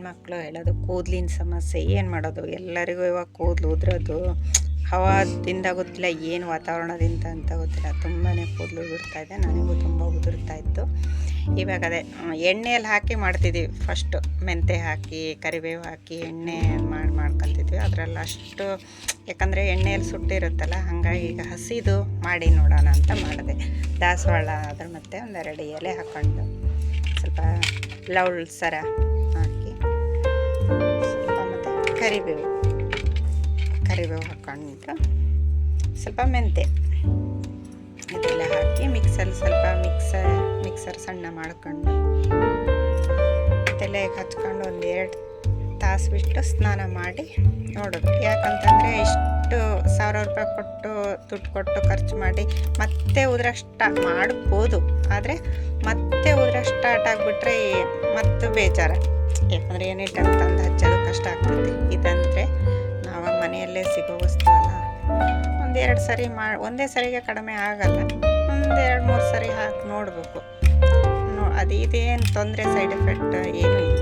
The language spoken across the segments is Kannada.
ಮಕ್ಕಳು ಹೇಳೋದು, ಕೂದಲಿನ ಸಮಸ್ಯೆ, ಏನು ಮಾಡೋದು? ಎಲ್ಲರಿಗೂ ಇವಾಗ ಕೂದಲು ಉದ್ರೋದು. ಹವಾದಿಂದ ಗೊತ್ತಿಲ್ಲ ಏನು ವಾತಾವರಣದಿಂದ ಅಂತ ಗೊತ್ತಿಲ್ಲ. ತುಂಬಾ ಕೂದಲು ಉದುರ್ತಾ ಇದೆ. ನನಗೂ ತುಂಬ ಉದುರ್ತಾ ಇತ್ತು. ಇವಾಗ ಅದೇ ಎಣ್ಣೆಯಲ್ಲಿ ಹಾಕಿ ಮಾಡ್ತಿದ್ವಿ. ಫಸ್ಟು ಮೆಂತೆ ಹಾಕಿ, ಕರಿಬೇವು ಹಾಕಿ, ಎಣ್ಣೆ ಮಾಡಿ, ಮಾಡ್ಕೊತಿದ್ವಿ. ಅದರಲ್ಲಿ ಅಷ್ಟು, ಯಾಕಂದರೆ ಎಣ್ಣೆಯಲ್ಲಿ ಸುಟ್ಟಿರುತ್ತಲ್ಲ, ಹಾಗಾಗಿ ಈಗ ಹಸಿದು ಮಾಡಿ ನೋಡೋಣ ಅಂತ ಮಾಡಿದೆ. ದಾಸವಾಳ ಅದ್ರ ಮತ್ತೆ ಒಂದೆರಡು ಎಲೆ ಹಾಕ್ಕೊಂಡು ಸ್ವಲ್ಪ ಲೌಳ್ ಸರ ಕರಿಬೇವು. ಕರಿಬೇವು ಹಾಕ್ಕೊಂಡು ಸ್ವಲ್ಪ ಮೆಂತೆ ಇದೆಲ್ಲ ಹಾಕಿ ಮಿಕ್ಸಲ್ಲಿ ಸ್ವಲ್ಪ ಮಿಕ್ಸರ್ ಮಿಕ್ಸರ್ ಸಣ್ಣ ಮಾಡ್ಕೊಂಡು ತಲೆಗೆ ಹಚ್ಕೊಂಡು ಒಂದು ಎರಡು ತಾಸು ಬಿಟ್ಟು ಸ್ನಾನ ಮಾಡಿ ನೋಡೋದು. ಯಾಕಂತಂದರೆ ಇಷ್ಟು ಸಾವಿರ ರೂಪಾಯಿ ಕೊಟ್ಟು ದುಡ್ಡು ಕೊಟ್ಟು ಖರ್ಚು ಮಾಡಿ ಮತ್ತೆ ಉದ್ರಷ್ಟ ಮಾಡ್ಬೋದು. ಆದರೆ ಮತ್ತೆ ಉದ್ರ ಸ್ಟಾರ್ಟ್ ಆಗಿಬಿಟ್ರೆ ಮತ್ತು ಬೇಜಾರ. ಯಾಕಂದರೆ ಏನೇ ಟೈಮ್ ತಂದು ಹಚ್ಚೋದು ಕಷ್ಟ ಆಗ್ತದೆ. ಇದಂದರೆ ನಾವು ಮನೆಯಲ್ಲೇ ಸಿಗೋ ವಸ್ತು ಅಲ್ಲ. ಒಂದೆರಡು ಸರಿ ಮಾ, ಒಂದೇ ಸರಿಗೆ ಕಡಿಮೆ ಆಗಲ್ಲ. ಒಂದೆರಡು ಮೂರು ಸರಿ ಹಾಕಿ ನೋಡಬೇಕು. ನೋ ಅದು ಇದೇನು ತೊಂದರೆ, ಸೈಡ್ ಎಫೆಕ್ಟ್ ಏನೂ ಇಲ್ಲ.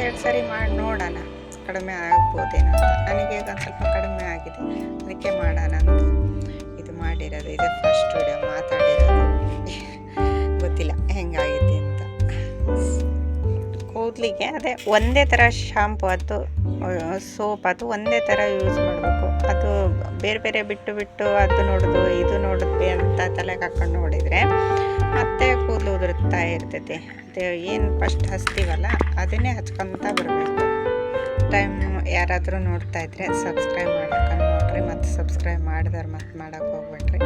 ಎರಡು ಸರಿ ಮಾಡಿ ನೋಡೋಣ. ಕಡಿಮೆ ಆಗ್ಬೋದೇನೋ ಅಂತ ನನಗೆ ಒಂದು ಸ್ವಲ್ಪ ಕಡಿಮೆ ಆಗಿದೆ. ಅದಕ್ಕೆ ಮಾಡೋಣ ಇದು ಮಾಡಿರೋದು. ಇದೆ ಫಸ್ಟ್ ವಿಡಿಯೋ ಮಾತಾಡಿರೋದು ಕೂದಲಿಗೆ ಅದೇ ಒಂದೇ ಥರ ಶಾಂಪು ಅದು ಸೋಪ್ ಅದು ಒಂದೇ ಥರ ಯೂಸ್ ಮಾಡಬೇಕು. ಅದು ಬೇರೆ ಬೇರೆ ಬಿಟ್ಟು ಬಿಟ್ಟು ಅದು ನೋಡೋದು, ಇದು ನೋಡಿದ್ವಿ ಅಂತ ತಲೆಗೆ ಹಾಕ್ಕೊಂಡು ನೋಡಿದರೆ ಮತ್ತೆ ಕೂದಲು ಉದುರುತ್ತಾ ಇರ್ತೈತಿ ಏನು ಫಸ್ಟ್ ಹಚ್ತೀವಲ್ಲ, ಅದನ್ನೇ ಹಚ್ಕೊತ ಬರಬೇಕು. ಟೈಮ್ ಯಾರಾದರೂ ನೋಡ್ತಾ ಇದ್ರೆ ಸಬ್ಸ್ಕ್ರೈಬ್ ಮಾಡ್ಕೊಂಡು ನೋಡ್ರಿ, ಮತ್ತು ಸಬ್ಸ್ಕ್ರೈಬ್ ಮಾಡಿದವ್ರು ಮತ್ತೆ ಮಾಡೋಕ್ಕೆ ಹೋಗ್ಬೇಡ್ರಿ.